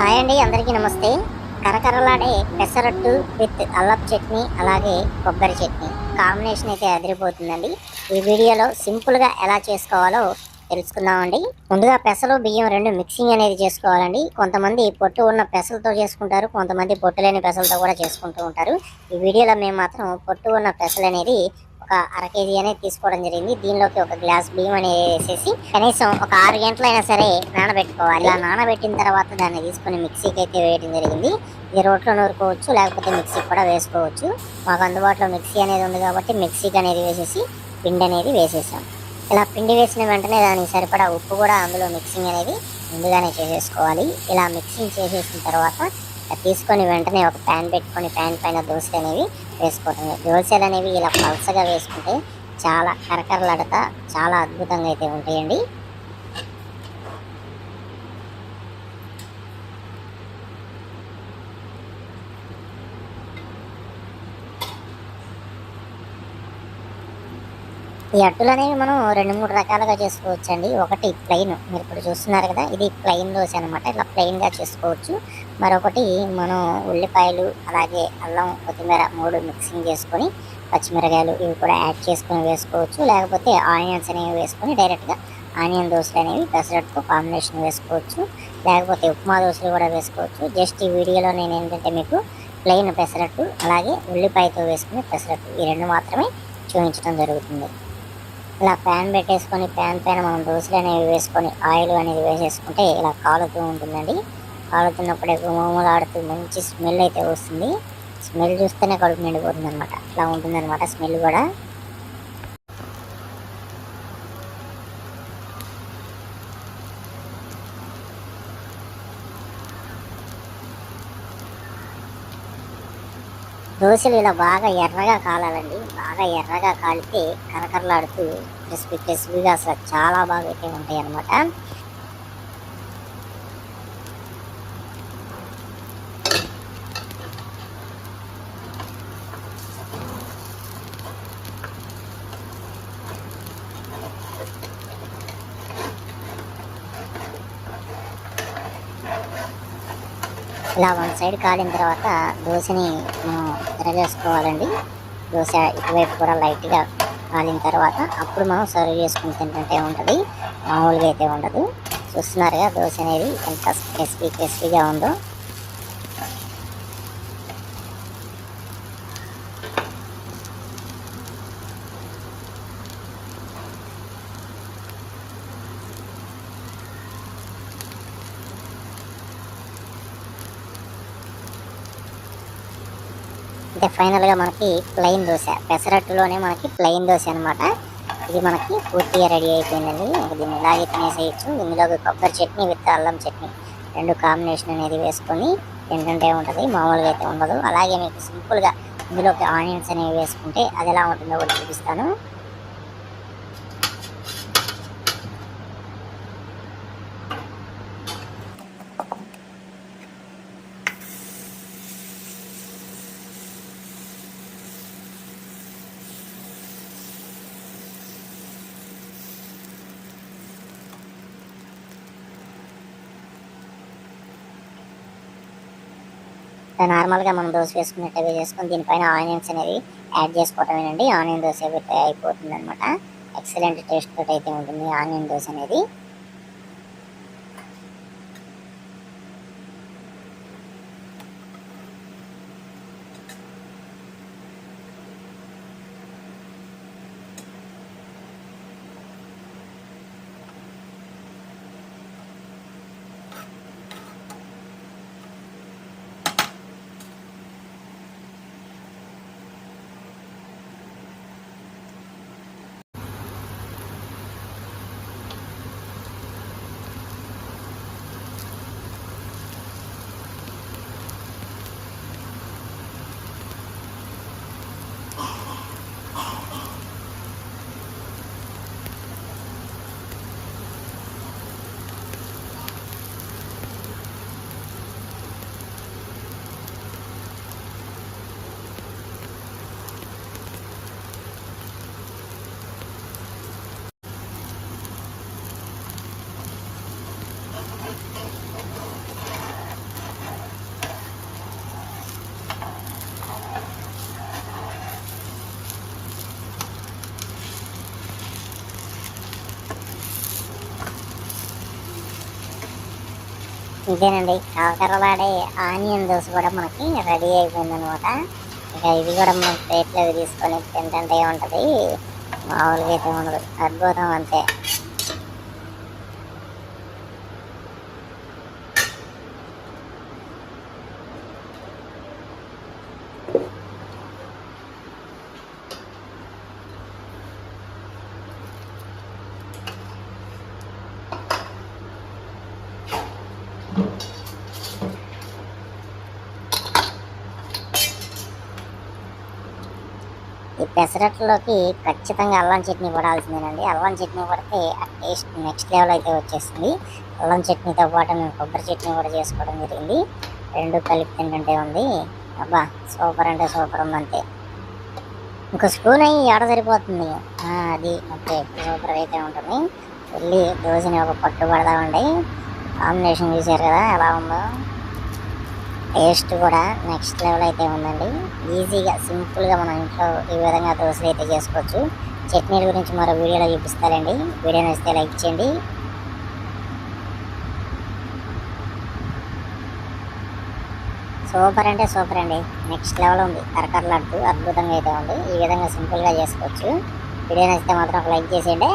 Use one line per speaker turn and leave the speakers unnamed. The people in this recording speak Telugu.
హాయ్ అండి అందరికీ నమస్తే. కరకరలాడే పెసరట్టు విత్ అల్లప్ చట్నీ అలాగే కొబ్బరి చట్నీ కాంబినేషన్ అయితే అదిరిపోతుందండి. ఈ వీడియోలో సింపుల్గా ఎలా చేసుకోవాలో తెలుసుకుందామండి. ముందుగా పెసలు బియ్యం రెండు మిక్సింగ్ అనేది చేసుకోవాలండి. కొంతమంది పొట్టు ఉన్న పెసలతో చేసుకుంటారు కొంతమంది పొట్టు లేని పెసలతో కూడా చేసుకుంటూ ఉంటారు. ఈ వీడియోలో మేము మాత్రం పొట్టు ఉన్న పెసలు అనేది ఒక అర కేజీ అనేది తీసుకోవడం జరిగింది. దీనిలోకి ఒక గ్లాస్ బియ్యం అనేది వేసేసి కనీసం ఒక ఆరు గంటలైనా సరే నానబెట్టుకోవాలి. ఇలా నానబెట్టిన తర్వాత దాన్ని తీసుకొని మిక్సీకి అయితే వేయడం జరిగింది. ఇది రోట్లో నూరుకోవచ్చు లేకపోతే మిక్సీకి కూడా వేసుకోవచ్చు. మాకు అందుబాటులో మిక్సీ అనేది ఉంది కాబట్టి మిక్సీకి అనేది వేసేసి పిండి అనేది వేసేసాం. ఇలా పిండి వేసిన వెంటనే దానికి సరిపడా ఉప్పు కూడా అందులో మిక్సింగ్ అనేది ముందుగానే చేసేసుకోవాలి. ఇలా మిక్సింగ్ చేసేసిన తర్వాత తీసుకొని వెంటనే ఒక ప్యాన్ పెట్టుకొని ప్యాన్ పైన దోశలు అనేవి వేసుకోవటమే దోశలు అనేవి ఇలా పలసగా వేసుకుంటే చాలా కరకరలాడతా చాలా అద్భుతంగా అయితే ఉంటాయండి. ఈ అట్టులు అనేవి మనం రెండు మూడు రకాలుగా చేసుకోవచ్చండి. ఒకటి ప్లెయిన్ మీరు ఇప్పుడు చూస్తున్నారు కదా ఇది ప్లెయిన్ దోశ అనమాట ఇలా ప్లెయిన్గా చేసుకోవచ్చు. మరొకటి మనం ఉల్లిపాయలు అలాగే అల్లం కొత్తిమీర మూడు మిక్సింగ్ చేసుకొని పచ్చిమిరకాయలు ఇవి కూడా యాడ్ చేసుకొని వేసుకోవచ్చు. లేకపోతే ఆనియన్స్ అనేవి వేసుకొని డైరెక్ట్గా ఆనియన్ దోశలు అనేవి పెసరట్టుతో కాంబినేషన్ వేసుకోవచ్చు. లేకపోతే ఉప్మా దోశలు కూడా వేసుకోవచ్చు. జస్ట్ ఈ వీడియోలో నేను ఏంటంటే మీకు ప్లెయిన్ పెసరట్టు అలాగే ఉల్లిపాయతో వేసుకునే పెసరట్టు ఈ రెండు మాత్రమే చూపించడం జరుగుతుంది. ఇలా ఫ్యాన్ పెట్టేసుకొని ఫ్యాన్ పైన మనం దోశలు అనేవి వేసుకొని ఆయిల్ అనేది వేసేసుకుంటే ఇలా కాలుతూ ఉంటుందండి. కాలుతున్నప్పుడే గుమగుమలాడుతూ మంచి స్మెల్ అయితే వస్తుంది. స్మెల్ చూస్తేనే కడుపు నిండిపోతుంది అనమాట అట్లా ఉంటుంది అనమాట స్మెల్ కూడా. దోశలు ఇలా బాగా ఎర్రగా కాలాలండి. బాగా ఎర్రగా కాలితే కరకరలాడుతూ క్రిస్పీ క్రిస్పీగా అసలు చాలా బాగా అయితే ఉంటాయి అన్నమాట ఇలా వన్ సైడ్ కాలిన తర్వాత దోశని మనం తిరగేసుకోవాలండి దోశ ఇటువైపు కూడా లైట్గా కాలిన తర్వాత అప్పుడు మనం సర్వ్ చేసుకుని తింటుంటే ఉంటుంది మామూలుగా అయితే ఉండదు. చూస్తున్నారుగా దోశ అనేది ఎంత క్రిస్పీ క్రిస్పీగా ఉందో. అంటే ఫైనల్గా మనకి ప్లెయిన్ దోశ. పెసరట్టులోనే మనకి ప్లెయిన్ దోశ అనమాట ఇది మనకి పూర్తిగా రెడీ అయిపోయిందండి. ఇంక దీన్ని ఇలాగే తినేసేయచ్చు. ఇందులోకి కొబ్బరి చట్నీ విత్ అల్లం చట్నీ. రెండు కాంబినేషన్ అనేది వేసుకొని తింటుంటే ఉంటుంది. మామూలుగా అయితే ఉండదు. అలాగే మీకు సింపుల్గా ఇందులోకి ఆనియన్స్ అనేవి వేసుకుంటే అది ఎలా ఉంటుందో కూడా చూపిస్తాను. నార్మల్గా మనం దోశ వేసుకున్నట్టు చేసుకొని దీనిపైన ఆనియన్స్ అనేవి యాడ్ చేసుకోవటమేనండి ఆనియన్ దోశ అయిపోతుంది అనమాట ఎక్సలెంట్ టేస్ట్ తోటి అయితే ఉంటుంది ఆనియన్ దోశ అనేది. ఇదేనండి. కరకరలాడే ఆనియన్ దోశ కూడా మనకి. రెడీ అయిపోయిందనమాట. ఇక ఇది కూడా మనం ప్లేట్లో తీసుకొని తింటుంటే ఉంటుంది మామూలుగా అయితే ఉండదు అద్భుతం అంతే. ఈ పెసరట్లోకి ఖచ్చితంగా అల్లం చట్నీ పడాల్సిందేనండి. అల్లం చట్నీ పడితే ఆ టేస్ట్ నెక్స్ట్ లెవెల్ అయితే వచ్చేస్తుంది. అల్లం చట్నీతో పాటు మేము కొబ్బరి చట్నీ కూడా చేసుకోవడం జరిగింది. రెండు కలిపి తింటుంటే ఉంది. అబ్బా సూపర్ అంటే సూపర్ ఉందంతే. అంతే ఇంకో స్పూన్ అయ్యి ఎడ సరిపోతుంది? అది ఓకే సూపర్ అయితే ఉంటుంది. వెళ్ళి దోశని ఒక పట్టు పడదామండి. కాంబినేషన్ చూసారు కదా ఎలా ఉందో. టేస్ట్ కూడా నెక్స్ట్ లెవెల్ అయితే ఉందండి. ఈజీగా సింపుల్గా మనం ఇంట్లో ఈ విధంగా దోశలు అయితే చేసుకోవచ్చు. చట్నీల గురించి మరో వీడియోలో చూపిస్తారండి వీడియో నచ్చితే లైక్ చేయండి. సూపర్ అంటే సూపర్ అండి. నెక్స్ట్ లెవెల్ ఉంది. కరకరలాడుతూ అద్భుతంగా అయితే ఉంది. ఈ విధంగా సింపుల్గా చేసుకోవచ్చు. వీడియో నచ్చితే మాత్రం ఒక లైక్ చేసేయండి.